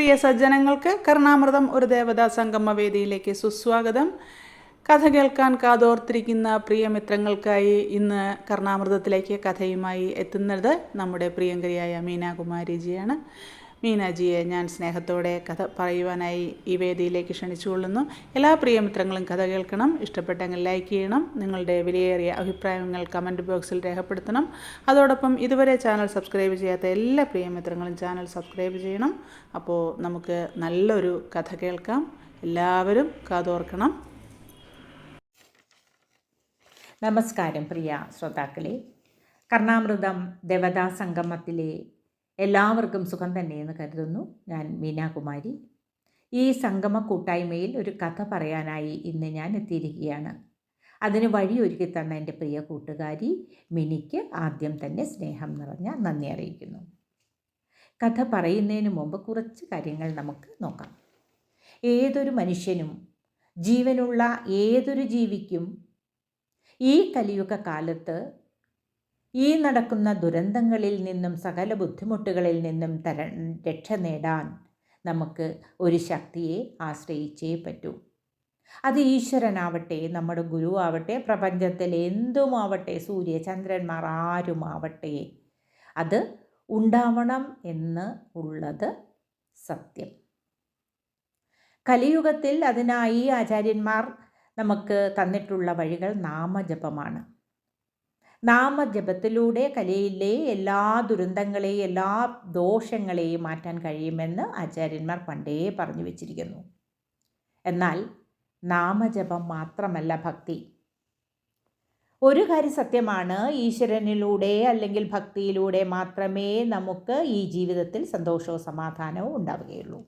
പ്രിയ സജ്ജനങ്ങൾക്ക് കർണാമൃതം ഒരു ദേവതാ സംഗമ വേദിയിലേക്ക് സുസ്വാഗതം. കഥ കേൾക്കാൻ കാതോർത്തിരിക്കുന്ന പ്രിയ മിത്രങ്ങൾക്കായി ഇന്ന് കർണാമൃതത്തിലേക്ക് കഥയുമായി എത്തുന്നത് നമ്മുടെ പ്രിയങ്കരിയായ മീനാകുമാരിജിയാണ്. മീനാജിയെ ഞാൻ സ്നേഹത്തോടെ കഥ പറയുവാനായി ഈ വേദിയിലേക്ക് ക്ഷണിച്ചുകൊള്ളുന്നു. എല്ലാ പ്രിയമിത്രങ്ങളും കഥ കേൾക്കണം ഇഷ്ടപ്പെട്ടെങ്കിൽ ലൈക്ക് ചെയ്യണം നിങ്ങളുടെ വിലയേറിയ അഭിപ്രായങ്ങൾ കമന്റ് ബോക്സിൽ രേഖപ്പെടുത്തണം. അതോടൊപ്പം ഇതുവരെ ചാനൽ സബ്സ്ക്രൈബ് ചെയ്യാത്ത എല്ലാ പ്രിയമിത്രങ്ങളും ചാനൽ സബ്സ്ക്രൈബ് ചെയ്യണം. അപ്പോൾ നമുക്ക് നല്ലൊരു കഥ കേൾക്കാം. എല്ലാവരും കാതോർക്കണം നമസ്കാരം പ്രിയ ശ്രോതാക്കളെ. കർണാമൃതം ദേവതാ സംഗമത്തിലെ എല്ലാവർക്കും സുഖം തന്നെയെന്ന് കരുതുന്നു ഞാൻ മീനാകുമാരി. ഈ സംഗമ കൂട്ടായ്മയിൽ ഒരു കഥ പറയാനായി ഇന്ന് ഞാൻ എത്തിയിരിക്കുകയാണ്. അതിന് വഴിയൊരുക്കി തന്ന എന്റെ പ്രിയ കൂട്ടുകാരി മിനിക്ക് ആദ്യം തന്നെ സ്നേഹം നിറഞ്ഞ നന്ദി അറിയിക്കുന്നു. കഥ പറയുന്നതിന് മുമ്പ് കുറച്ച് കാര്യങ്ങൾ നമുക്ക് നോക്കാം. ഏതൊരു മനുഷ്യനും ജീവനുള്ള ഏതൊരു ജീവിക്കും ഈ കലിയുഗ കാലത്ത് ഈ നടക്കുന്ന ദുരന്തങ്ങളിൽ നിന്നും സകല ബുദ്ധിമുട്ടുകളിൽ നിന്നും തര രക്ഷ നേടാൻ നമുക്ക് ഒരു ശക്തിയെ ആശ്രയിച്ചേ പറ്റൂ. അത് ഈശ്വരനാവട്ടെ നമ്മുടെ ഗുരുവാവട്ടെ പ്രപഞ്ചത്തിൽ എന്തുമാവട്ടെ സൂര്യ ചന്ദ്രന്മാർ ആരുമാവട്ടെ അത് ഉണ്ടാവണം എന്ന് ഉള്ളത് സത്യം. കലിയുഗത്തിൽ അതിനായി ആചാര്യന്മാർ നമുക്ക് തന്നിട്ടുള്ള വഴികൾ നാമജപമാണ്. നാമജപത്തിലൂടെ കലയിലെ എല്ലാ ദുരന്തങ്ങളെയും എല്ലാ ദോഷങ്ങളെയും മാറ്റാൻ കഴിയുമെന്ന് ആചാര്യന്മാർ പണ്ടേ പറഞ്ഞു വച്ചിരിക്കുന്നു. എന്നാൽ നാമജപം മാത്രമല്ല ഭക്തി. ഒരു കാര്യം സത്യമാണ് ഈശ്വരനിലൂടെ അല്ലെങ്കിൽ ഭക്തിയിലൂടെ മാത്രമേ നമുക്ക് ഈ ജീവിതത്തിൽ സന്തോഷവും സമാധാനവും ഉണ്ടാവുകയുള്ളൂ.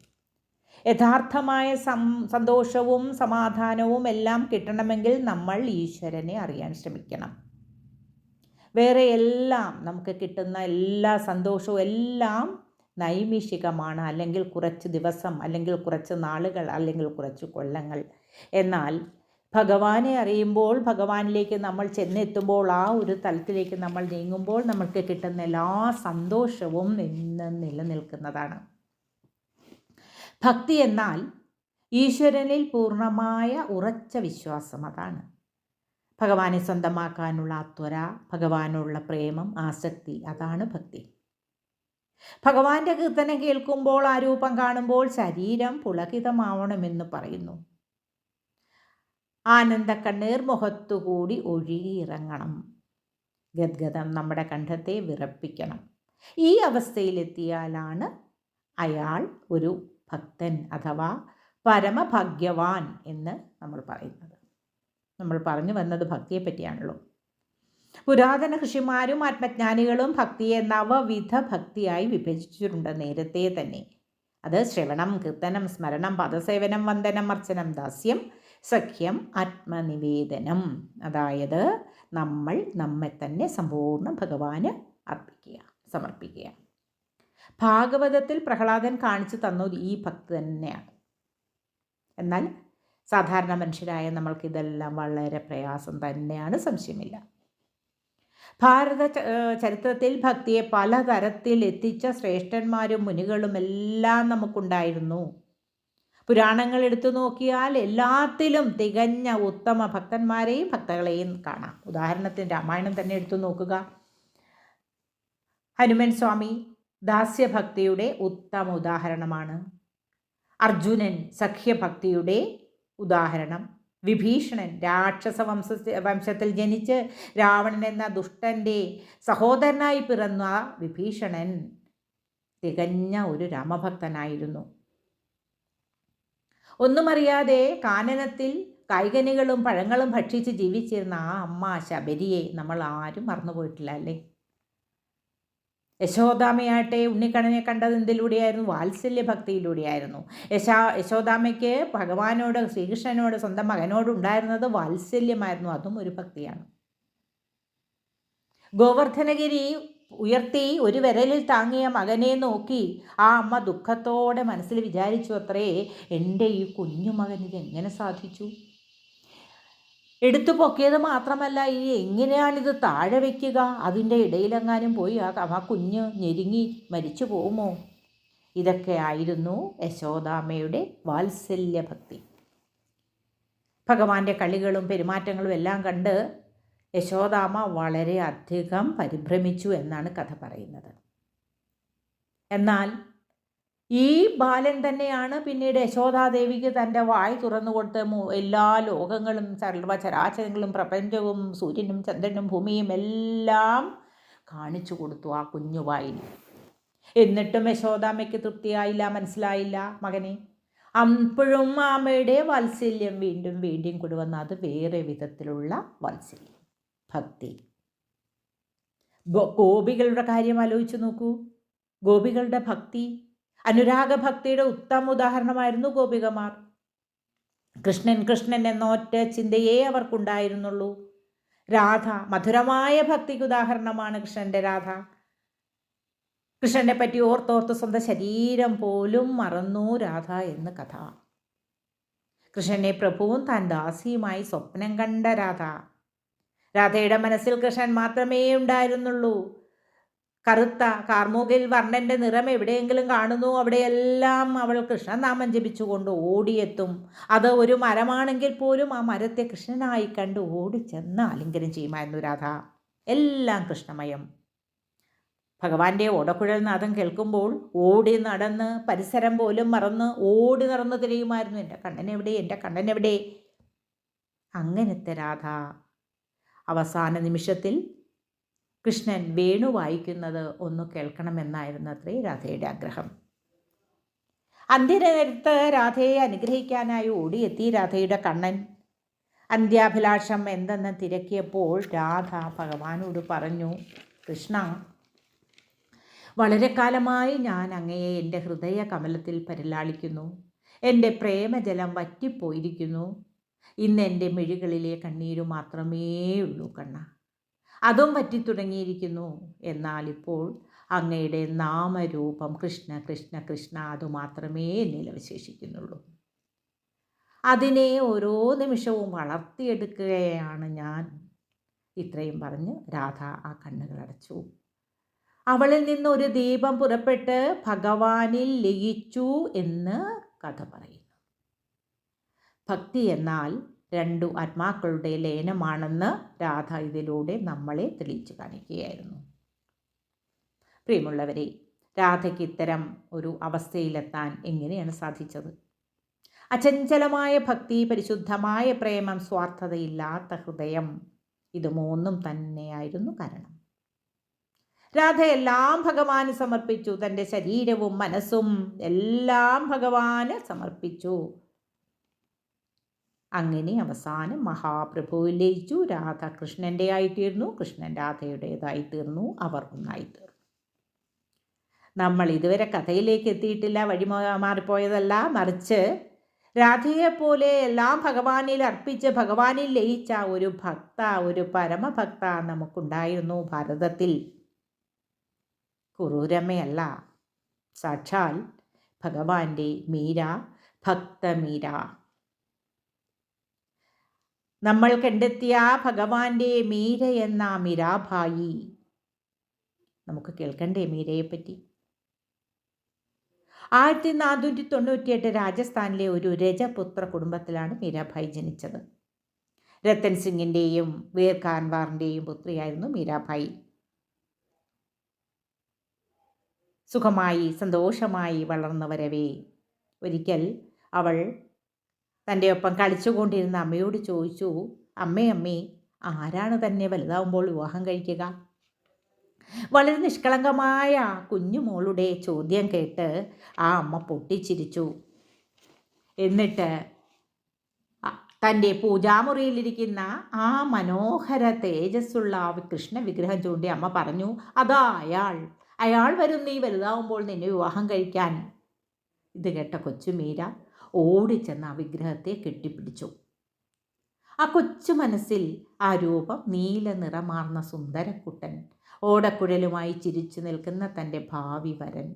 യഥാർത്ഥമായ സന്തോഷവും സമാധാനവും എല്ലാം കിട്ടണമെങ്കിൽ നമ്മൾ ഈശ്വരനെ അറിയാൻ ശ്രമിക്കണം. വേറെ എല്ലാം നമുക്ക് കിട്ടുന്ന എല്ലാ സന്തോഷവും എല്ലാം നൈമിഷികമാണ്. അല്ലെങ്കിൽ കുറച്ച് ദിവസം അല്ലെങ്കിൽ കുറച്ച് നാളുകൾ അല്ലെങ്കിൽ കുറച്ച് കൊല്ലങ്ങൾ. എന്നാൽ ഭഗവാനെ അറിയുമ്പോൾ ഭഗവാനിലേക്ക് നമ്മൾ ചെന്നെത്തുമ്പോൾ ആ ഒരു തലത്തിലേക്ക് നമ്മൾ നീങ്ങുമ്പോൾ നമുക്ക് കിട്ടുന്ന എല്ലാ സന്തോഷവും നിന്ന് നിലനിൽക്കുന്നതാണ്. ഭക്തി എന്നാൽ ഈശ്വരനിൽ പൂർണമായ ഉറച്ച വിശ്വാസം അതാണ്. ഭഗവാനെ സ്വന്തമാക്കാനുള്ള ആ ത്വര ഭഗവാനുള്ള പ്രേമം ആസക്തി അതാണ് ഭക്തി. ഭഗവാന്റെ കീർത്തനം കേൾക്കുമ്പോൾ ആ രൂപം കാണുമ്പോൾ ശരീരം പുളകിതമാവണമെന്ന് പറയുന്നു. ആനന്ദ കണ്ണീർ മുഖത്തുകൂടി ഒഴുകിയിറങ്ങണം. ഗദ്ഗതം നമ്മുടെ കണ്ഠത്തെ വിറപ്പിക്കണം. ഈ അവസ്ഥയിലെത്തിയാലാണ് അയാൾ ഒരു ഭക്തൻ അഥവാ പരമഭാഗ്യവാൻ എന്ന് നമ്മൾ പറയുന്നത്. നമ്മൾ പറഞ്ഞു വന്നത് ഭക്തിയെപ്പറ്റിയാണല്ലോ പുരാതന ഋഷിമാരും ആത്മജ്ഞാനികളും ഭക്തിയെ നവവിധ ഭക്തിയായി വിഭജിച്ചിട്ടുണ്ട് നേരത്തെ തന്നെ. അത് ശ്രവണം കീർത്തനം സ്മരണം പദസേവനം വന്ദനം അർച്ചനം ദാസ്യം സഖ്യം ആത്മനിവേദനം. അതായത് നമ്മൾ നമ്മെ തന്നെ സമ്പൂർണ ഭഗവാന് അർപ്പിക്കുക സമർപ്പിക്കുക. ഭാഗവതത്തിൽ പ്രഹ്ലാദൻ കാണിച്ചു തന്നത് ഈ ഭക്തി തന്നെയാണ്. എന്നാൽ സാധാരണ മനുഷ്യരായ നമ്മൾക്കിതെല്ലാം വളരെ പ്രയാസം തന്നെയാണ് സംശയമില്ല. ഭാരത ചരിത്രത്തിൽ ഭക്തിയെ പലതരത്തിൽ എത്തിച്ച ശ്രേഷ്ഠന്മാരും മുനികളും എല്ലാം നമുക്കുണ്ടായിരുന്നു. പുരാണങ്ങൾ എടുത്തു നോക്കിയാൽ എല്ലാത്തിലും തികഞ്ഞ ഉത്തമ ഭക്തന്മാരെയും ഭക്തകളെയും കാണാം. ഉദാഹരണത്തിന് രാമായണം തന്നെ എടുത്തു നോക്കുക. ഹനുമൻ സ്വാമി ദാസ്യഭക്തിയുടെ ഉത്തമ ഉദാഹരണമാണ്. അർജുനൻ സഖ്യഭക്തിയുടെ ഉദാഹരണം വിഭീഷണൻ രാക്ഷസ വംശ വംശത്തിൽ ജനിച്ച് രാവണൻ എന്ന ദുഷ്ടന്റെ സഹോദരനായി പിറന്ന വിഭീഷണൻ തികഞ്ഞ ഒരു രാമഭക്തനായിരുന്നു. ഒന്നുമറിയാതെ കാനനത്തിൽ കായ്കനികളും പഴങ്ങളും ഭക്ഷിച്ച് ജീവിച്ചിരുന്ന ആ അമ്മ ശബരിയെ നമ്മൾ ആരും മറന്നുപോയിട്ടില്ല അല്ലേ? യശോദാമയാട്ടെ ഉണ്ണിക്കണ്ണനെ കണ്ടത് എന്തിലൂടെയായിരുന്നു? വാത്സല്യ ഭക്തിയിലൂടെയായിരുന്നു യശാ യശോദാമയ്ക്ക് ഭഗവാനോട് ശ്രീകൃഷ്ണനോട് സ്വന്തം മകനോട് ഉണ്ടായിരുന്നത് വാത്സല്യമായിരുന്നു. അതും ഒരു ഭക്തിയാണ്. ഗോവർദ്ധനഗിരി ഉയർത്തി ഒരു വിരലിൽ താങ്ങിയ മകനെ നോക്കി ആ അമ്മ ദുഃഖത്തോടെ മനസ്സിൽ വിചാരിച്ചു അത്രേ എന്റെ ഈ കുഞ്ഞു മകൻ ഇതെങ്ങനെ സാധിച്ചു? എടുത്തു പൊക്കിയത് മാത്രമല്ല ഇനി എങ്ങനെയാണിത് താഴെ വയ്ക്കുക അതിന്റെ ഇടയിലെങ്ങാനും പോയി ആ ആ കുഞ്ഞ് ഞെരുങ്ങി മരിച്ചു പോകുമോ? ഇതൊക്കെ ആയിരുന്നു യശോദാമ്മയുടെ വാത്സല്യഭക്തി. ഭഗവാന്റെ കളികളും പെരുമാറ്റങ്ങളും എല്ലാം കണ്ട് യശോദാമ്മ വളരെ അധികം പരിഭ്രമിച്ചു എന്നാണ് കഥ പറയുന്നത്. എന്നാൽ ഈ ബാലൻ തന്നെയാണ് പിന്നീട് യശോദാദേവിക്ക് തന്റെ വായി തുറന്നു കൊടുത്ത് എല്ലാ ലോകങ്ങളും സർവചരാചരങ്ങളും പ്രപഞ്ചവും സൂര്യനും ചന്ദ്രനും ഭൂമിയും എല്ലാം കാണിച്ചു കൊടുത്തു ആ കുഞ്ഞു വായിൽ. എന്നിട്ടും യശോദാമ്മയ്ക്ക് തൃപ്തിയായില്ല മനസ്സിലായില്ല മകനെ. അപ്പോഴും അമ്മയുടെ വാത്സല്യം വീണ്ടും വീണ്ടും കൊണ്ടുവന്ന അത് വേറെ വിധത്തിലുള്ള വാത്സല്യം. ഭക്തി. ഗോപികളുടെ കാര്യം ആലോചിച്ച് നോക്കൂ. ഗോപികളുടെ ഭക്തി അനുരാഗ ഭക്തിയുടെ ഉത്തമ ഉദാഹരണമായിരുന്നു ഗോപികമാർ. കൃഷ്ണൻ കൃഷ്ണൻ എന്ന ഒറ്റ ചിന്തയേ അവർക്കുണ്ടായിരുന്നുള്ളൂ. രാധ മധുരമായ ഭക്തിക്ക് ഉദാഹരണമാണ് കൃഷ്ണന്റെ രാധ. കൃഷ്ണനെ പറ്റി ഓർത്തോർത്ത് സ്വന്തം ശരീരം പോലും മറന്നു രാധ എന്ന് കഥ. കൃഷ്ണനെ പ്രഭുവും താൻ ദാസിയുമായി സ്വപ്നം കണ്ട രാധ. രാധയുടെ മനസ്സിൽ കൃഷ്ണൻ മാത്രമേ ഉണ്ടായിരുന്നുള്ളൂ. കറുത്ത കാർമൂകിൽ വർണന്റെ നിറം എവിടെയെങ്കിലും കാണുന്നു. അവിടെയെല്ലാം അവൾ കൃഷ്ണനാമം ജപിച്ചുകൊണ്ട് ഓടിയെത്തും. അത് ഒരു മരമാണെങ്കിൽ പോലും ആ മരത്തെ കൃഷ്ണനായി കണ്ട് ഓടിച്ചെന്ന് ആലിംഗനം ചെയ്യുമായിരുന്നു രാധ. എല്ലാം കൃഷ്ണമയം. ഭഗവാന്റെ ഓടക്കുഴൽ നാദം കേൾക്കുമ്പോൾ ഓടി നടന്ന് പരിസരം പോലും മറന്ന് ഓടി നടന്ന് തിരയുമായിരുന്നു. എന്റെ കണ്ണൻ എവിടെ? എന്റെ കണ്ണൻ എവിടെ? അങ്ങനത്തെ രാധ. അവസാന നിമിഷത്തിൽ കൃഷ്ണൻ വേണു വായിക്കുന്നത് ഒന്ന് കേൾക്കണമെന്നായിരുന്നു അത്രേ രാധയുടെ ആഗ്രഹം. അന്ത്യനേരത്ത് രാധയെ അനുഗ്രഹിക്കാനായി ഓടിയെത്തി രാധയുടെ കണ്ണൻ. അന്ത്യാഭിലാഷം എന്തെന്ന് തിരക്കിയപ്പോൾ രാധ ഭഗവാനോട് പറഞ്ഞു കൃഷ്ണ വളരെ കാലമായി ഞാൻ അങ്ങയെ എന്റെ ഹൃദയ കമലത്തിൽ പരിലാളിക്കുന്നു. എന്റെ പ്രേമജലം വറ്റിപ്പോയിരിക്കുന്നു. ഇന്ന് എന്റെ മിഴികളിലെ കണ്ണീരു മാത്രമേ ഉള്ളൂ കണ്ണ. അതും പറ്റിത്തുടങ്ങിയിരിക്കുന്നു എന്നാൽ ഇപ്പോൾ അങ്ങയുടെ നാമരൂപം കൃഷ്ണ കൃഷ്ണ കൃഷ്ണ അതുമാത്രമേ എന്നിൽ അതിനെ ഓരോ നിമിഷവും വളർത്തിയെടുക്കുകയാണ് ഞാൻ. ഇത്രയും പറഞ്ഞ് രാധ ആ കണ്ണുകൾ അടച്ചു. അവളിൽ നിന്ന് ഒരു ദീപം പുറപ്പെട്ട് ഭഗവാനിൽ ലയിച്ചു എന്ന് കഥ പറയുന്നു. ഭക്തി എന്നാൽ രണ്ടു ആത്മാക്കളുടെ ലയനമാണെന്ന് രാധ ഇതിലൂടെ നമ്മളെ തെളിയിച്ചു കാണിക്കുകയായിരുന്നു. പ്രിയമുള്ളവരെ രാധയ്ക്ക് ഇത്തരം ഒരു അവസ്ഥയിലെത്താൻ എങ്ങനെയാണ് സാധിച്ചത്? അചഞ്ചലമായ ഭക്തി പരിശുദ്ധമായ പ്രേമം സ്വാർത്ഥതയില്ലാത്ത ഹൃദയം ഇത് മൂന്നും തന്നെയായിരുന്നു കാരണം. രാധ എല്ലാം ഭഗവാന് സമർപ്പിച്ചു തന്റെ ശരീരവും മനസ്സും എല്ലാം ഭഗവാന് സമർപ്പിച്ചു. അങ്ങനെ അവസാനം മഹാപ്രഭുവിൽ ലയിച്ചു. രാധ കൃഷ്ണന്റെ ആയിത്തീർന്നു. കൃഷ്ണൻ രാധയുടേതായി തീർന്നു അവർ ഒന്നായിത്തീർന്നു. നമ്മൾ ഇതുവരെ കഥയിലേക്ക് എത്തിയിട്ടില്ല. വഴി മാറിപ്പോയതല്ല. മറിച്ച് രാധയെപ്പോലെ എല്ലാം ഭഗവാനിൽ അർപ്പിച്ച് ഭഗവാനിൽ ലയിച്ച ഒരു ഭക്ത ഒരു പരമഭക്ത നമുക്കുണ്ടായിരുന്നു ഭാരതത്തിൽ. കുറൂരമ്മയല്ല. സാക്ഷാൽ ഭഗവാന്റെ മീര ഭക്തമീര. നമ്മൾ കണ്ടെത്തിയ ഭഗവാന്റെ മീര എന്ന മീരാഭായി. നമുക്ക് കേൾക്കണ്ടേ മീരയെപ്പറ്റി? ആയിരത്തി നാനൂറ്റി തൊണ്ണൂറ്റിയെട്ട് രാജസ്ഥാനിലെ ഒരു രജപുത്ര കുടുംബത്തിലാണ് മീരാഭായി ജനിച്ചത്. രത്തൻ സിംഗിന്റെയും വീർ കാൻവാറിന്റെയും പുത്രിയായിരുന്നു മീരാഭായി. സുഖമായി സന്തോഷമായി വളർന്നവരവേ. ഒരിക്കൽ അവൾ തന്റെ ഒപ്പം കളിച്ചുകൊണ്ടിരുന്ന അമ്മയോട് ചോദിച്ചു അമ്മേ അമ്മേ ആരാണ് തന്നെ വലുതാവുമ്പോൾ വിവാഹം കഴിക്കുക? വളരെ നിഷ്കളങ്കമായ കുഞ്ഞുമോളുടെ ചോദ്യം കേട്ട് ആ അമ്മ പൊട്ടിച്ചിരിച്ചു. എന്നിട്ട് തന്റെ പൂജാമുറിയിലിരിക്കുന്ന ആ മനോഹര തേജസ്സുള്ള ആ കൃഷ്ണ വിഗ്രഹം ചൂണ്ടി അമ്മ പറഞ്ഞു അതാ അയാൾ. അയാൾ വരും നീ വലുതാവുമ്പോൾ നിന്നെ വിവാഹം കഴിക്കാൻ. ഇത് കേട്ട കൊച്ചുമീര ഓടിച്ചെന്ന് ആ വിഗ്രഹത്തെ കെട്ടിപ്പിടിച്ചു. ആ കൊച്ചു മനസ്സിൽ ആ രൂപം നീല നിറമാർന്ന സുന്ദരക്കുട്ടൻ ഓടക്കുഴലുമായി ചിരിച്ചു നിൽക്കുന്ന തന്റെ ഭാവി വരൻ.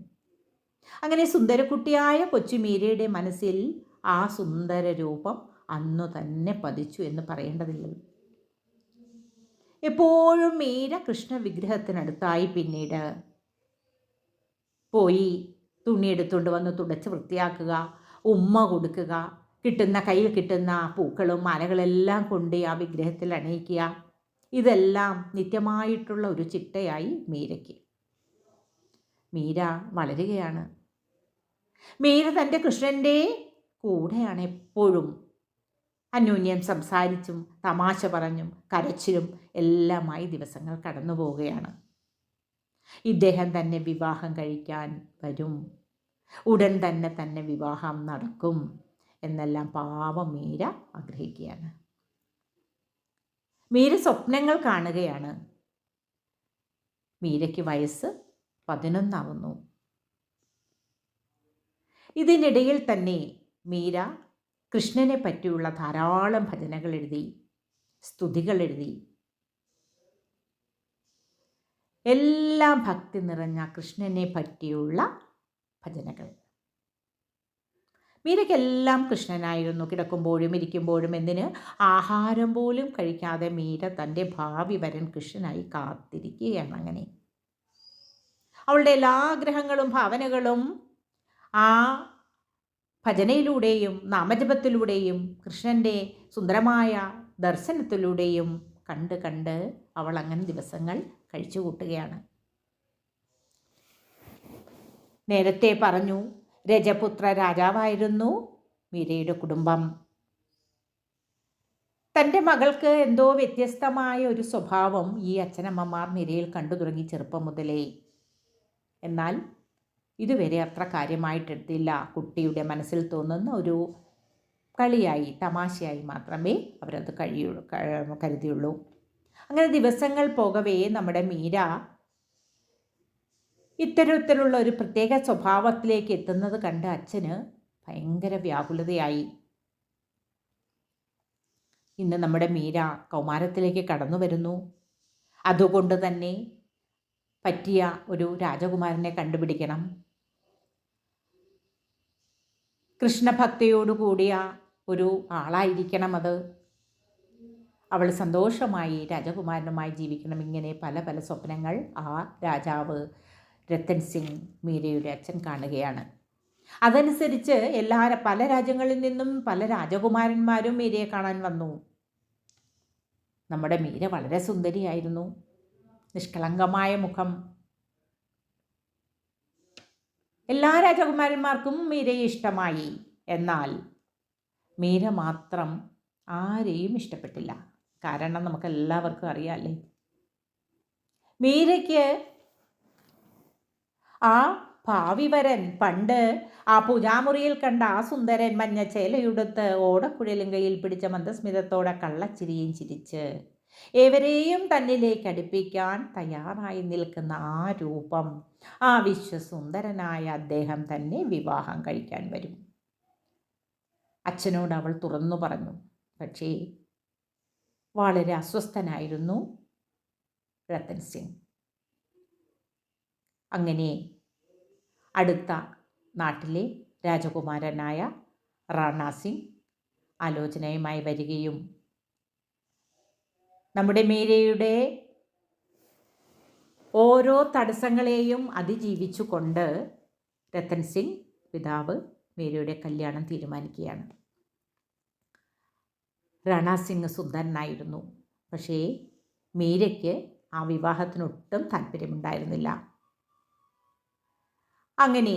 അങ്ങനെ സുന്ദരക്കുട്ടിയായ കൊച്ചുമീരയുടെ മനസ്സിൽ ആ സുന്ദര രൂപം അന്നു തന്നെ പതിച്ചു എന്ന് പറയേണ്ടതില്ലല്ലോ എപ്പോഴും മീര കൃഷ്ണ വിഗ്രഹത്തിനടുത്തായി പിന്നീട് പോയി തുണി എടുത്തുകൊണ്ട് വന്ന് തുടച്ച് വൃത്തിയാക്കുക ഉമ്മ കൊടുക്കുക കിട്ടുന്ന കയ്യിൽ കിട്ടുന്ന പൂക്കളും മാലകളെല്ലാം കൊണ്ട് ആ വിഗ്രഹത്തിൽ അണിയിക്കുക. ഇതെല്ലാം നിത്യമായിട്ടുള്ള ഒരു ചിട്ടയായി മീരയ്ക്ക്. മീര വളരുകയാണ്. മീര തന്റെ കൃഷ്ണന്റെ കൂടെയാണ് എപ്പോഴും. അന്യോന്യം സംസാരിച്ചും തമാശ പറഞ്ഞും കരച്ചിലും എല്ലാമായി ദിവസങ്ങൾ കടന്നു പോവുകയാണ് ഇദ്ദേഹം തന്നെ വിവാഹം കഴിക്കാൻ വരും. ഉടൻ തന്നെ തന്നെ വിവാഹം നടക്കും. എന്നെല്ലാം പാവം മീര ആഗ്രഹിക്കുകയാണ്. മീര സ്വപ്നങ്ങൾ കാണുകയാണ്. മീരയ്ക്ക് വയസ്സ് പതിനൊന്നാവുന്നു. ഇതിനിടയിൽ തന്നെ മീര കൃഷ്ണനെ പറ്റിയുള്ള ധാരാളം ഭജനകൾ എഴുതി സ്തുതികൾ എഴുതി. എല്ലാം ഭക്തി നിറഞ്ഞ കൃഷ്ണനെ പറ്റിയുള്ള ഭജനകൾ. മീരയ്ക്കെല്ലാം കൃഷ്ണനായിരുന്നു. കിടക്കുമ്പോഴും ഇരിക്കുമ്പോഴും എന്തിന്? ആഹാരം പോലും കഴിക്കാതെ മീര തന്റെ ഭാവി വരൻ കൃഷ്ണനായി കാത്തിരിക്കുകയാണ് അങ്ങനെ. അവളുടെ എല്ലാ ആഗ്രഹങ്ങളും ഭാവനകളും ആ ഭജനയിലൂടെയും നാമജപത്തിലൂടെയും കൃഷ്ണന്റെ സുന്ദരമായ ദർശനത്തിലൂടെയും കണ്ട് കണ്ട് അവൾ അങ്ങനെ ദിവസങ്ങൾ കഴിച്ചു കൂട്ടുകയാണ് നേരത്തെ പറഞ്ഞു രജപുത്ര രാജാവായിരുന്നു മീരയുടെ കുടുംബം. തന്റെ മകൾക്ക് എന്തോ വ്യത്യസ്തമായ ഒരു സ്വഭാവം ഈ അച്ഛനമ്മമാർ മീരയിൽ കണ്ടു തുടങ്ങി ചെറുപ്പം മുതലേ. എന്നാൽ ഇതുവരെ അത്ര കാര്യമായിട്ടെടുത്തില്ല. കുട്ടിയുടെ മനസ്സിൽ തോന്നുന്ന ഒരു കളിയായി തമാശയായി മാത്രമേ അവരത് കഴിയുള്ളൂ കരുതിയുള്ളൂ. അങ്ങനെ ദിവസങ്ങൾ പോകവേ നമ്മുടെ മീര ഇത്തരത്തിലുള്ള ഒരു പ്രത്യേക സ്വഭാവത്തിലേക്ക് എത്തുന്നത് കണ്ട് അച്ഛന് ഭയങ്കര വ്യാകുലതയായി. ഇന്ന് നമ്മുടെ മീര കൗമാരത്തിലേക്ക് കടന്നു വരുന്നു. അതുകൊണ്ട് തന്നെ പറ്റിയ ഒരു രാജകുമാരനെ കണ്ടുപിടിക്കണം. കൃഷ്ണഭക്തിയോടു കൂടിയ ഒരു ആളായിരിക്കണം അത്. അവൾ സന്തോഷമായി രാജകുമാരനുമായി ജീവിക്കണം. ഇങ്ങനെ പല പല സ്വപ്നങ്ങൾ ആ രാജാവ് രത്തൻ സിംഗ് മീരയുടെ അച്ഛൻ കാണുകയാണ്. അതനുസരിച്ച് എല്ലാ പല രാജ്യങ്ങളിൽ നിന്നും പല രാജകുമാരന്മാരും മീരയെ കാണാൻ വന്നു. നമ്മുടെ മീര വളരെ സുന്ദരിയായിരുന്നു. നിഷ്കളങ്കമായ മുഖം. എല്ലാ രാജകുമാരന്മാർക്കും മീരയെ ഇഷ്ടമായി. എന്നാൽ മീര മാത്രം ആരെയും ഇഷ്ടപ്പെട്ടില്ല. കാരണം നമുക്കെല്ലാവർക്കും അറിയാമല്ലേ മീരയ്ക്ക് ആ ഭാവിവരൻ പണ്ട് ആ പൂജാമുറിയിൽ കണ്ട ആ സുന്ദരൻ മഞ്ഞ ചേലയുടുത്ത് ഓടക്കുഴലും കയ്യിൽ പിടിച്ച മന്ദസ്മിതത്തോടെ കള്ളച്ചിരിയും ചിരിച്ച്. ഏവരെയും തന്നിലേക്ക് അടുപ്പിക്കാൻ തയ്യാറായി നിൽക്കുന്ന ആ രൂപം ആ വിശ്വസുന്ദരനായ അദ്ദേഹം തന്നെ വിവാഹം കഴിക്കാൻ വരും. അച്ഛനോട് അവൾ തുറന്നു പറഞ്ഞു പക്ഷേ വളരെ അസ്വസ്ഥനായിരുന്നു രത്തൻ സിംഗ്. അങ്ങനെ അടുത്ത നാട്ടിലെ രാജകുമാരനായ റാണാസിംഗ് ആലോചനയുമായി വരികയും നമ്മുടെ മീരയുടെ ഓരോ തടസ്സങ്ങളെയും അതിജീവിച്ചുകൊണ്ട് രത്തൻ സിംഗ് പിതാവ് മീരയുടെ കല്യാണം തീരുമാനിക്കുകയാണ്. റാണാസിംഗ് സുന്ദരനായിരുന്നു. പക്ഷേ മീരയ്ക്ക് ആ വിവാഹത്തിനൊട്ടും താല്പര്യമുണ്ടായിരുന്നില്ല. അങ്ങനെ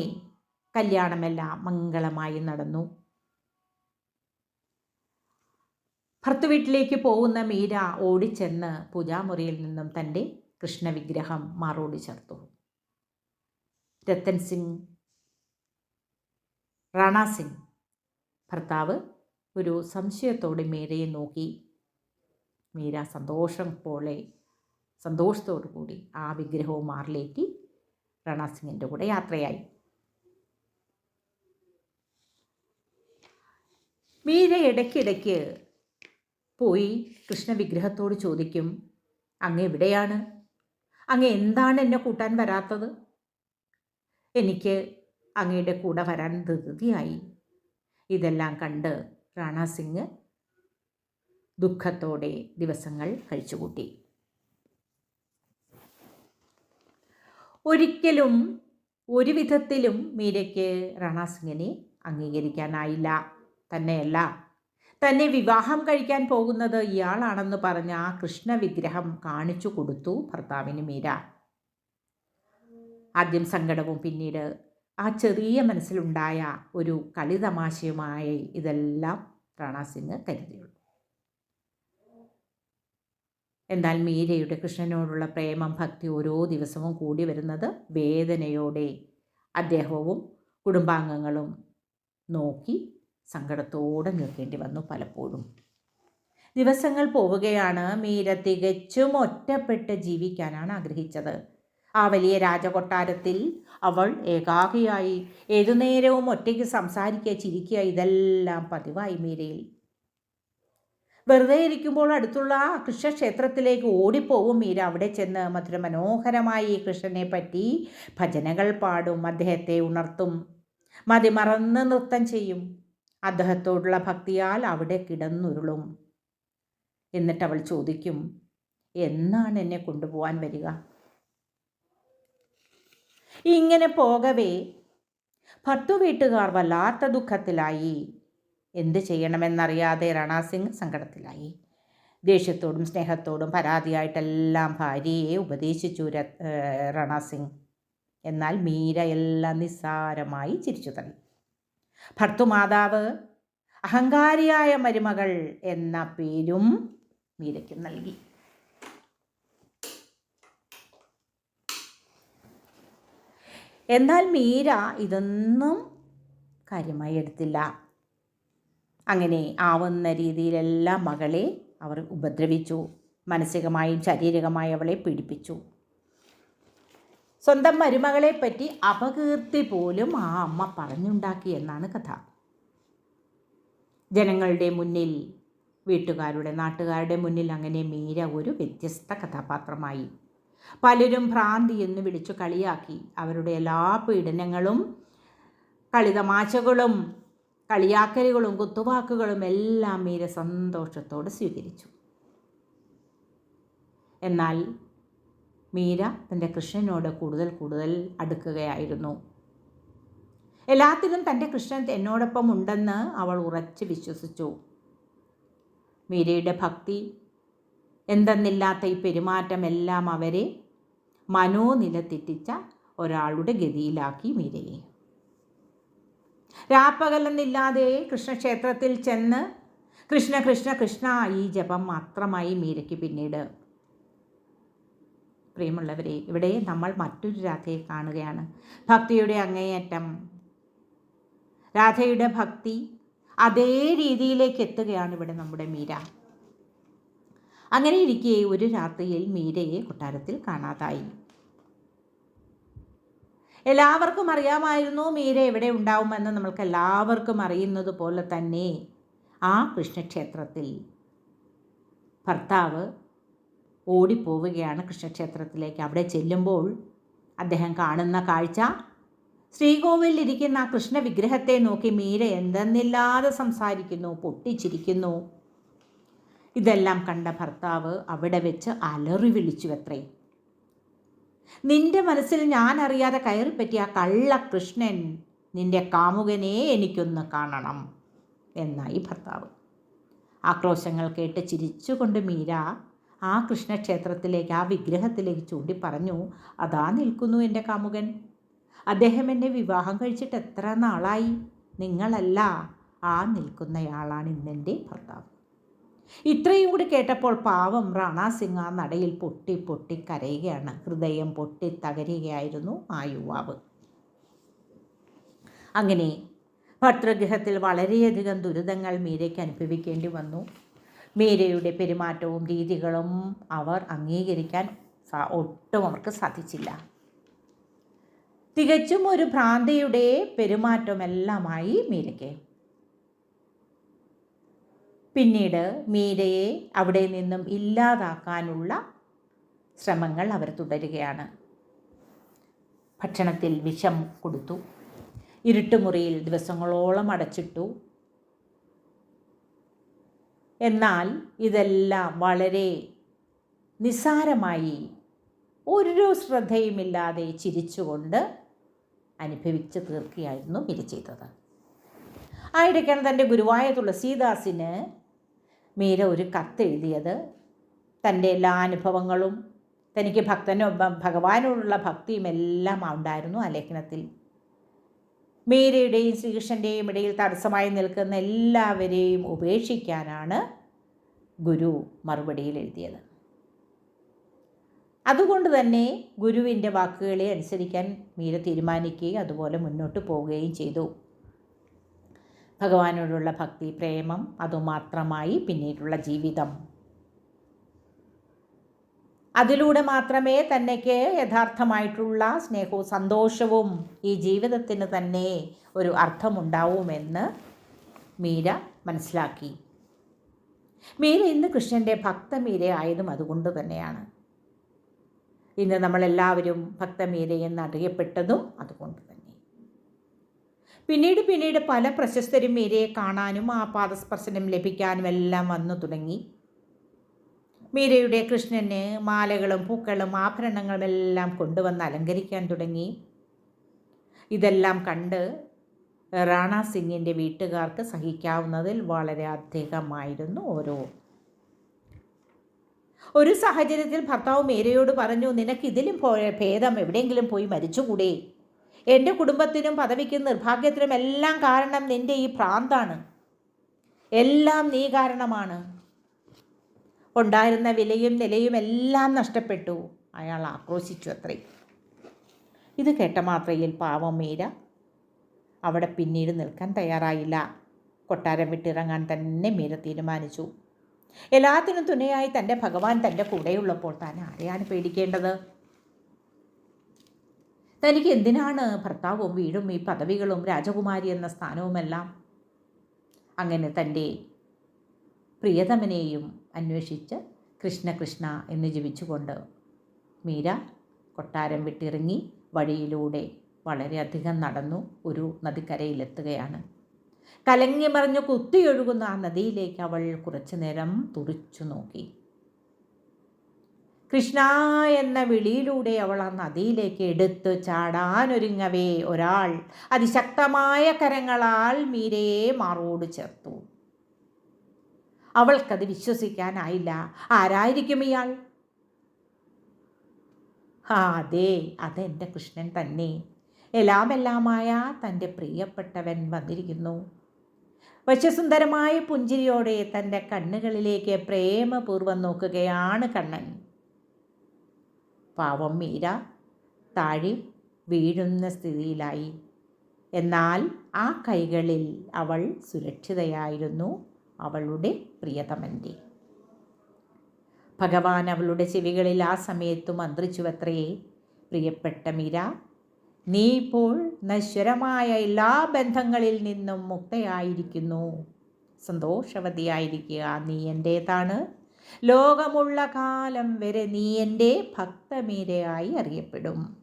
കല്യാണമെല്ലാം മംഗളമായി നടന്നു. ഭർത്തൃവീട്ടിലേക്ക് പോകുന്ന മീര ഓടിച്ചെന്ന് പൂജാമുറിയിൽ നിന്നും തന്റെ കൃഷ്ണവിഗ്രഹം മാറോട് ചേർത്തു. രത്തൻ സിംഗ് റാണ സിംഗ് ഭർത്താവ് ഒരു സംശയത്തോടെ മീരയെ നോക്കി. മീര സന്തോഷം പോലെ സന്തോഷത്തോടു കൂടി ആ വിഗ്രഹവും മാറിലേറ്റി റാണ സിംഗിന്റെ കൂടെ യാത്രയായി. മീര ഇടയ്ക്കിടയ്ക്ക് പോയി കൃഷ്ണവിഗ്രഹത്തോട് ചോദിക്കും അങ്ങ് എവിടെയാണ്? അങ്ങ് എന്താണ് എന്നെ കൂട്ടാൻ വരാത്തത്? എനിക്ക് അങ്ങയുടെ കൂടെ വരാൻ ധൃതിയായി. ഇതെല്ലാം കണ്ട് റാണ സിംഗ് ദുഃഖത്തോടെ ദിവസങ്ങൾ കഴിച്ചുകൂട്ടി. ഒരിക്കലും ഒരു വിധത്തിലും മീരയ്ക്ക് റാണ അംഗീകരിക്കാനായില്ല. തന്നെയല്ല തന്നെ വിവാഹം കഴിക്കാൻ പോകുന്നത് ഇയാളാണെന്ന് പറഞ്ഞ ആ കൃഷ്ണ വിഗ്രഹം കാണിച്ചു കൊടുത്തു ഭർത്താവിന് മീര. ആദ്യം സങ്കടവും പിന്നീട് ആ ചെറിയ മനസ്സിലുണ്ടായ ഒരു കളിതമാശയുമായി ഇതെല്ലാം റാണ സിംഗ് കരുതിയുള്ളൂ. എന്നാൽ മീരയുടെ കൃഷ്ണനോടുള്ള പ്രേമം ഭക്തി ഓരോ ദിവസവും കൂടി വരുന്നത് വേദനയോടെ. അദ്ദേഹവും കുടുംബാംഗങ്ങളും നോക്കി സങ്കടത്തോടെ നിൽക്കേണ്ടി വന്നു പലപ്പോഴും. ദിവസങ്ങൾ പോവുകയാണ്. മീര തികച്ചും ഒറ്റപ്പെട്ട് ജീവിക്കാനാണ് ആഗ്രഹിച്ചത്. ആ വലിയ രാജകൊട്ടാരത്തിൽ അവൾ ഏകാകിയായി. ഏതു നേരവും ഒറ്റയ്ക്ക് സംസാരിക്കുക ചിരിക്കുക ഇതെല്ലാം പതിവായി മീരയിൽ. വെറുതെ ഇരിക്കുമ്പോൾ അടുത്തുള്ള ആ കൃഷ്ണക്ഷേത്രത്തിലേക്ക് ഓടിപ്പോവും മീര. അവിടെ ചെന്ന് മധുര മനോഹരമായി കൃഷ്ണനെ പറ്റി ഭജനകൾ പാടും അദ്ദേഹത്തെ ഉണർത്തും മതിമറന്ന് നൃത്തം ചെയ്യും. അദ്ദേഹത്തോടുള്ള ഭക്തിയാൽ അവിടെ കിടന്നുരുളും. എന്നിട്ട് അവൾ ചോദിക്കും എന്നാണ് എന്നെ കൊണ്ടുപോകാൻ വരിക? ഇങ്ങനെ പോകവേ. ഭർത്തു വീട്ടുകാർ വല്ലാത്ത ദുഃഖത്തിലായി. എന്ത് ചെയ്യണമെന്നറിയാതെ രണാസിംഗ് സങ്കടത്തിലായി. ദേഷ്യത്തോടും സ്നേഹത്തോടും പരാതിയായിട്ടെല്ലാം ഭാര്യയെ ഉപദേശിച്ചു ര- ഏഹ് രണാ സിംഗ്. എന്നാൽ മീര എല്ലാം നിസ്സാരമായി ചിരിച്ചു തള്ളി. ഭർത്തുമാതാവ് അഹങ്കാരിയായ മരുമകൾ എന്ന പേരും മീരയ്ക്ക് നൽകി. എന്നാൽ മീര ഇതൊന്നും കാര്യമായി എടുത്തില്ല. അങ്ങനെ ആവുന്ന രീതിയിലെല്ലാം മകളെ അവർ ഉപദ്രവിച്ചു മാനസികമായും ശാരീരികമായും അവളെ പീഡിപ്പിച്ചു. സ്വന്തം മരുമകളെ പറ്റി അപകീർത്തി പോലും ആ അമ്മ പറഞ്ഞുണ്ടാക്കി എന്നാണ് കഥ. ജനങ്ങളുടെ മുന്നിൽ വീട്ടുകാരുടെ നാട്ടുകാരുടെ മുന്നിൽ അങ്ങനെ മീര ഒരു വ്യത്യസ്ത കഥാപാത്രമായി. പലരും ഭ്രാന്തി എന്ന് വിളിച്ചു കളിയാക്കി. അവരുടെ എല്ലാ പീഡനങ്ങളും കളിതമാശകളും കളിയാക്കലുകളും കുത്തുവാക്കുകളും എല്ലാം മീര സന്തോഷത്തോടെ സ്വീകരിച്ചു. എന്നാൽ മീര തന്റെ കൃഷ്ണനോട് കൂടുതൽ കൂടുതൽ അടുക്കുകയായിരുന്നു. എല്ലാത്തിലും തന്റെ കൃഷ്ണൻ എന്നോടൊപ്പം ഉണ്ടെന്ന് അവൾ ഉറച്ച് വിശ്വസിച്ചു. മീരയുടെ ഭക്തി എന്തെന്നില്ലാത്ത ഈ പെരുമാറ്റം എല്ലാം അവരെ മനോനില തെറ്റിച്ച ഒരാളുടെ ഗതിയിലാക്കി മീരയെ. രാപ്പകലെന്നില്ലാതെ കൃഷ്ണക്ഷേത്രത്തിൽ ചെന്ന് കൃഷ്ണ കൃഷ്ണ കൃഷ്ണ ഈ ജപം മാത്രമായി മീരയ്ക്ക് പിന്നീട്. പ്രിയമുള്ളവരെ ഇവിടെ നമ്മൾ മറ്റൊരു രാധയെ കാണുകയാണ്. ഭക്തിയുടെ അങ്ങേയറ്റം. രാധയുടെ ഭക്തി അതേ രീതിയിലേക്ക് എത്തുകയാണ് ഇവിടെ നമ്മുടെ മീര. അങ്ങനെ ഇരിക്കെ ഒരു രാത്രിയിൽ മീരയെ കൊട്ടാരത്തിൽ കാണാതായി. എല്ലാവർക്കും അറിയാമായിരുന്നു മീര എവിടെ ഉണ്ടാവുമെന്ന് നമ്മൾക്ക് എല്ലാവർക്കും അറിയുന്നത് പോലെ തന്നെ ആ കൃഷ്ണക്ഷേത്രത്തിൽ. ഭർത്താവ് ഓടിപ്പോവുകയാണ് കൃഷ്ണക്ഷേത്രത്തിലേക്ക്. അവിടെ ചെല്ലുമ്പോൾ അദ്ദേഹം കാണുന്ന കാഴ്ച ശ്രീകോവിലിരിക്കുന്ന ആ കൃഷ്ണ വിഗ്രഹത്തെ നോക്കി മീര എന്തെന്നില്ലാതെ സംസാരിക്കുന്നു പൊട്ടിച്ചിരിക്കുന്നു. ഇതെല്ലാം കണ്ട ഭർത്താവ് അവിടെ വെച്ച് അലറി വിളിച്ചു അത്രേ നിന്റെ മനസ്സിൽ ഞാൻ അറിയാതെ കയറിപ്പറ്റിയ കള്ള കൃഷ്ണൻ നിന്റെ കാമുകനെ എനിക്കൊന്ന് കാണണം എന്നായി ഭർത്താവ്. ആക്രോശങ്ങൾ കേട്ട് ചിരിച്ചുകൊണ്ട് മീര ആ കൃഷ്ണക്ഷേത്രത്തിലേക്ക് ആ വിഗ്രഹത്തിലേക്ക് ചൂണ്ടി പറഞ്ഞു അതാ നിൽക്കുന്നു എന്റെ കാമുകൻ. അദ്ദേഹം എന്നെ വിവാഹം കഴിച്ചിട്ട് എത്ര നാളായി? നിങ്ങളല്ല ആ നിൽക്കുന്നയാളാണ് ഇന്നെന്റെ ഭർത്താവ്. ഇത്രയും കൂടി കേട്ടപ്പോൾ പാവം റാണാ സിംഗ് ആ നടയിൽ പൊട്ടി പൊട്ടി കരയുകയാണ്. ഹൃദയം പൊട്ടി തകരുകയായിരുന്നു ആ യുവാവ്. അങ്ങനെ ഭർത്തൃഗ്രഹത്തിൽ വളരെയധികം ദുരിതങ്ങൾ മീരയ്ക്ക് അനുഭവിക്കേണ്ടി വന്നു. മീരയുടെ പെരുമാറ്റവും രീതികളും അവർ അംഗീകരിക്കാൻ ഒട്ടും അവർക്ക് സാധിച്ചില്ല. തികച്ചും ഒരു ഭ്രാന്തിയുടെ പെരുമാറ്റമെല്ലാമായി മീരയ്ക്ക്. പിന്നീട് മീരയെ അവിടെ നിന്നും ഇല്ലാതാക്കാനുള്ള ശ്രമങ്ങൾ അവർ തുടരുകയാണ്. ഭക്ഷണത്തിൽ വിഷം കൊടുത്തു. ഇരുട്ടുമുറിയിൽ ദിവസങ്ങളോളം അടച്ചിട്ടു. എന്നാൽ ഇതെല്ലാം വളരെ നിസ്സാരമായി ഒരു ശ്രദ്ധയുമില്ലാതെ ചിരിച്ചുകൊണ്ട് അനുഭവിച്ച് തീർക്കുകയായിരുന്നു മീര ചെയ്തത്. ആയിടയ്ക്കാണ് തന്റെ ഗുരുവായ തുളസീദാസിന് മീര ഒരു കത്തെഴുതിയത് തന്റെ എല്ലാ അനുഭവങ്ങളും തനിക്ക് ഭക്തനോ ഭഗവാനോടുള്ള ഭക്തിയും എല്ലാം ഉണ്ടായിരുന്നു ആ ലേഖനത്തിൽ. മീരയുടെയും ശ്രീകൃഷ്ണന്റെയും ഇടയിൽ തടസ്സമായി നിൽക്കുന്ന എല്ലാവരെയും ഉപേക്ഷിക്കാനാണ് ഗുരു മറുപടിയിൽ എഴുതിയത്. അതുകൊണ്ട് തന്നെ ഗുരുവിന്റെ വാക്കുകളെ അനുസരിക്കാൻ മീര തീരുമാനിക്കുകയും അതുപോലെ മുന്നോട്ട് പോവുകയും ചെയ്തു. ഭഗവാനോടുള്ള ഭക്തി പ്രേമം അതുമാത്രമായി പിന്നീടുള്ള ജീവിതം. അതിലൂടെ മാത്രമേ തന്നെക്ക് യഥാർത്ഥമായിട്ടുള്ള സ്നേഹവും സന്തോഷവും ഈ ജീവിതത്തിന് തന്നെ ഒരു അർത്ഥമുണ്ടാവുമെന്ന് മീര മനസ്സിലാക്കി. മീര ഇന്ന് കൃഷ്ണന്റെ ഭക്തമീര ആയതും അതുകൊണ്ട് തന്നെയാണ്. ഇന്ന് നമ്മളെല്ലാവരും ഭക്തമീരയെന്ന് അറിയപ്പെട്ടതും അതുകൊണ്ട്. പിന്നീട് പിന്നീട് പല പ്രശസ്തരും മീരയെ കാണാനും ആ പാദസ്പർശനം ലഭിക്കാനും എല്ലാം വന്നു തുടങ്ങി. മീരയുടെ കൃഷ്ണന് മാലകളും പൂക്കളും ആഭരണങ്ങളും എല്ലാം കൊണ്ടുവന്ന് അലങ്കരിക്കാൻ തുടങ്ങി. ഇതെല്ലാം കണ്ട് റാണ സിംഗിന്റെ വീട്ടുകാർക്ക് സഹിക്കാവുന്നതിൽ വളരെ അധികമായിരുന്നു ഓരോ. ഒരു സാഹചര്യത്തിൽ ഭർത്താവ് മേരയോട് പറഞ്ഞു നിനക്ക് ഇതിലും ഭേദം എവിടെയെങ്കിലും പോയി മരിച്ചുകൂടെ? എന്റെ കുടുംബത്തിനും പദവിക്കും നിർഭാഗ്യത്തിനും എല്ലാം കാരണം നിന്റെ ഈ ഭ്രാന്താണ്. എല്ലാം നീ കാരണമാണ്. ഉണ്ടായിരുന്ന വിലയും നിലയും എല്ലാം നഷ്ടപ്പെട്ടു. അയാൾ ആക്രോശിച്ചു അത്രേ. ഇത് കേട്ട മാത്രയിൽ പാവം മീര അവിടെ പിന്നീട് നിൽക്കാൻ തയ്യാറായില്ല. കൊട്ടാരം വിട്ടിറങ്ങാൻ തന്നെ മീര തീരുമാനിച്ചു. എല്ലാത്തിനും തുണയായി തന്റെ ഭഗവാൻ തന്റെ കൂടെയുള്ളപ്പോൾ താൻ ആരെയാണ് പേടിക്കേണ്ടത്? തനിക്ക് എന്തിനാണ് ഭർത്താവും വീടും ഈ പദവികളും രാജകുമാരി എന്ന സ്ഥാനവുമെല്ലാം? അങ്ങനെ തന്റെ പ്രിയതമനെയും അന്വേഷിച്ച് കൃഷ്ണ കൃഷ്ണ എന്ന് ജപിച്ചുകൊണ്ട് മീര കൊട്ടാരം വിട്ടിറങ്ങി വഴിയിലൂടെ വളരെയധികം നടന്നു ഒരു നദിക്കരയിലെത്തുകയാണ്. കലങ്ങി മറിഞ്ഞ് കുത്തിയൊഴുകുന്ന ആ നദിയിലേക്ക് അവൾ കുറച്ചു നേരം തുറിച്ചു നോക്കി കൃഷ്ണ എന്ന വിളിയിലൂടെ അവൾ ആ നദിയിലേക്ക് എടുത്ത് ചാടാനൊരുങ്ങവേ ഒരാൾ. അതിശക്തമായ കരങ്ങളാൽ മീരയെ മാറോട് ചേർത്തു. അവൾക്കത് വിശ്വസിക്കാനായില്ല. ആരായിരിക്കും ഇയാൾ? ആ അതെ അതെന്റെ കൃഷ്ണൻ തന്നെ. എല്ലാമെല്ലാമായ തന്റെ പ്രിയപ്പെട്ടവൻ വന്നിരിക്കുന്നു. വശ്യസുന്ദരമായ പുഞ്ചിരിയോടെ തന്റെ കണ്ണുകളിലേക്ക് പ്രേമപൂർവം നോക്കുകയാണ് കണ്ണൻ. പാവം മീര താഴെ വീഴുന്ന സ്ഥിതിയിലായി. എന്നാൽ ആ കൈകളിൽ അവൾ സുരക്ഷിതയായിരുന്നു. അവളുടെ പ്രിയതമന്റെ. ഭഗവാൻ അവളുടെ ചെവികളിൽ ആ സമയത്ത് മന്ത്രിച്ചുവത്രേ പ്രിയപ്പെട്ട മീര നീ ഇപ്പോൾ നശ്വരമായ എല്ലാ ബന്ധങ്ങളിൽ നിന്നും മുക്തയായിരിക്കുന്നു. സന്തോഷവതിയായിരിക്കുക. നീ എന്റേതാണ്. ലോകമുള്ള കാലം വരെ നീ എന്റെ ഭക്തമീരയായി അറിയപ്പെടും.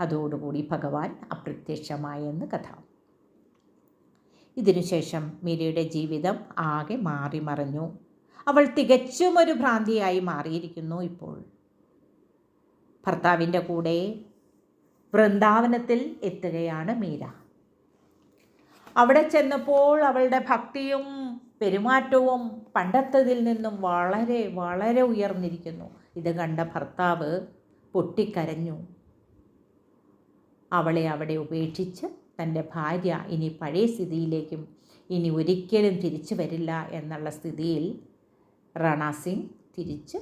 അതോടുകൂടി ഭഗവാൻ അപ്രത്യക്ഷമായെന്ന് കഥ. ഇതിനുശേഷം മീരയുടെ ജീവിതം ആകെ മാറി മറഞ്ഞു. അവൾ തികച്ചും ഒരു ഭ്രാന്തിയായി മാറിയിരിക്കുന്നു ഇപ്പോൾ. ഭർത്താവിന്റെ കൂടെ വൃന്ദാവനത്തിൽ എത്തുകയാണ് മീര. അവിടെ ചെന്നപ്പോൾ അവളുടെ ഭക്തിയും പെരുമാറ്റവും പണ്ടത്തതിൽ നിന്നും വളരെ വളരെ ഉയർന്നിരിക്കുന്നു. ഇത് കണ്ട ഭർത്താവ് പൊട്ടിക്കരഞ്ഞു. അവളെ അവിടെ ഉപേക്ഷിച്ച് തന്റെ ഭാര്യ ഇനി പഴയ സ്ഥിതിയിലേക്കും ഇനി ഒരിക്കലും തിരിച്ചു വരില്ല എന്നുള്ള സ്ഥിതിയിൽ റണ സിംഗ് തിരിച്ച്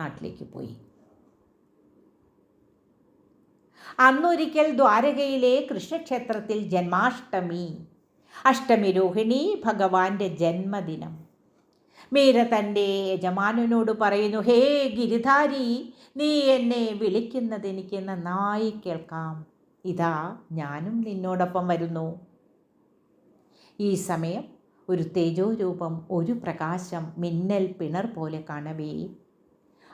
നാട്ടിലേക്ക് പോയി. അന്നൊരിക്കൽ ദ്വാരകയിലെ കൃഷ്ണക്ഷേത്രത്തിൽ ജന്മാഷ്ടമി. അഷ്ടമി രോഹിണി ഭഗവാന്റെ ജന്മദിനം. മീര തന്റെ യജമാനനോട് പറയുന്നു ഹേ ഗിരിധാരി നീ എന്നെ വിളിക്കുന്നത് എനിക്ക് നന്നായി കേൾക്കാം. ഇതാ ഞാനും നിന്നോടൊപ്പം വരുന്നു. ഈ സമയം ഒരു തേജോരൂപം ഒരു പ്രകാശം മിന്നൽ പിണർ പോലെ കാണവേ.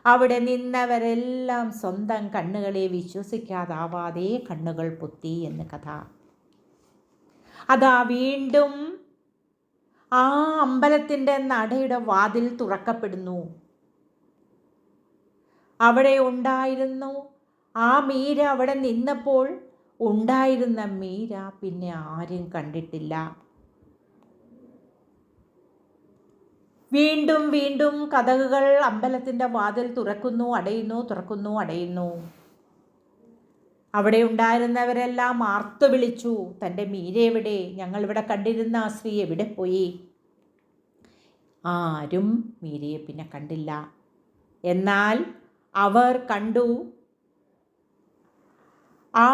അവിടെ നിന്നവരെല്ലാം സ്വന്തം കണ്ണുകളെ വിശ്വസിക്കാതാവാതെ കണ്ണുകൾ പൊത്തി എന്ന് കഥ. അതാ വീണ്ടും ആ അമ്പലത്തിന്റെ നടയുടെ വാതിൽ തുറക്കപ്പെടുന്നു. അവിടെ ഉണ്ടായിരുന്നു ആ മീര അവിടെ നിന്നപ്പോൾ ഉണ്ടായിരുന്ന മീര പിന്നെ ആരും കണ്ടിട്ടില്ല. വീണ്ടും വീണ്ടും കഥകുകൾ അമ്പലത്തിന്റെ വാതിൽ തുറക്കുന്നു അടയുന്നു തുറക്കുന്നു അടയുന്നു. അവിടെ ഉണ്ടായിരുന്നവരെല്ലാം ആർത്തു വിളിച്ചു തന്റെ മീര എവിടെ? ഞങ്ങളിവിടെ കണ്ടിരുന്ന ആ സ്ത്രീ എവിടെ പോയി? ആരും മീരയെ പിന്നെ കണ്ടില്ല. എന്നാൽ അവർ കണ്ടു. ആ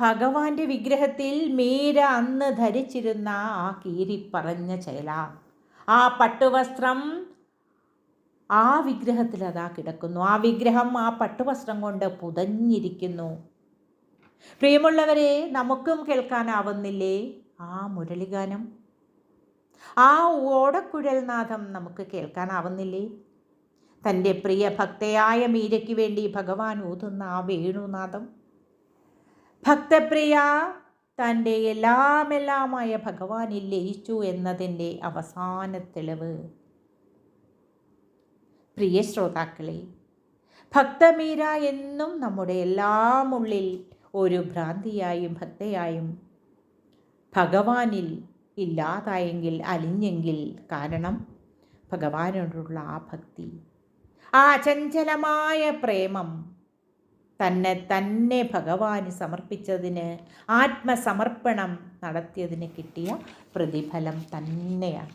ഭഗവാന്റെ വിഗ്രഹത്തിൽ മീര അന്ന് ധരിച്ചിരുന്ന ആ കീരിപ്പറഞ്ഞ ചേല. ആ പട്ടുവസ്ത്രം ആ വിഗ്രഹത്തിൽ അതാ കിടക്കുന്നു. ആ വിഗ്രഹം ആ പട്ടുവസ്ത്രം കൊണ്ട് പുതഞ്ഞിരിക്കുന്നു. പ്രിയമുള്ളവരെ നമുക്കും കേൾക്കാനാവുന്നില്ലേ ആ മുരളിഗാനം? ആ ഓടക്കുഴൽനാഥം നമുക്ക് കേൾക്കാനാവുന്നില്ലേ? തന്റെ പ്രിയ ഭക്തയായ മീരയ്ക്ക് വേണ്ടി ഭഗവാൻ ഊതുന്ന ആ വേണുനാഥം ഭക്തപ്രിയ തന്റെ എല്ലാമെല്ലാമായ ഭഗവാനിൽ ലയിച്ചു എന്നതിന്റെ അവസാന തെളിവ്. പ്രിയ ശ്രോതാക്കളെ ഭക്തമീര എന്നും നമ്മുടെ എല്ലാം ഉള്ളിൽ ഒരു ഭ്രാന്തിയായും ഭക്തയായും ഭഗവാനിൽ ഇല്ലാതായെങ്കിൽ അലിഞ്ഞെങ്കിൽ കാരണം ഭഗവാനോടുള്ള ആ ഭക്തി. ആ ചഞ്ചലമായ പ്രേമം തന്നെ തന്നെ ഭഗവാന് സമർപ്പിച്ചതിന് ആത്മസമർപ്പണം നടത്തിയതിന് കിട്ടിയ പ്രതിഫലം തന്നെയാണ്.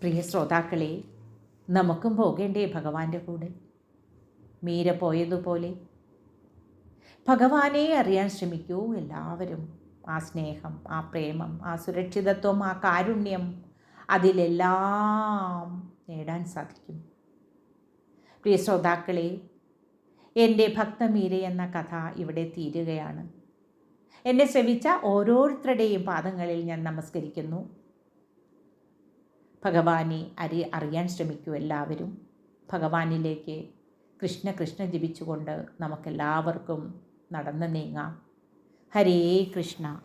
പ്രിയ ശ്രോതാക്കളെ നമുക്കും പോകേണ്ടേ ഭഗവാന്റെ കൂടെ. മീര പോയതുപോലെ ഭഗവാനെ അറിയാൻ ശ്രമിക്കൂ. എല്ലാവരും ആ സ്നേഹം ആ പ്രേമം ആ സുരക്ഷിതത്വം ആ കാരുണ്യം അതിലെല്ലാം നേടാൻ സാധിക്കും. പ്രിയ ശ്രോതാക്കളെ എന്റെ ഭക്തമീര എന്ന കഥ ഇവിടെ തീരുകയാണ്. എന്നെ ശ്രമിച്ച ഓരോരുത്തരുടെയും പാദങ്ങളിൽ ഞാൻ നമസ്കരിക്കുന്നു. ഭഗവാനെ അരി അറിയാൻ ശ്രമിക്കൂ എല്ലാവരും. ഭഗവാനിലേക്ക് കൃഷ്ണ കൃഷ്ണ ജപിച്ചുകൊണ്ട് നമുക്കെല്ലാവർക്കും നടന്നു നീങ്ങാം. ഹരേ കൃഷ്ണ.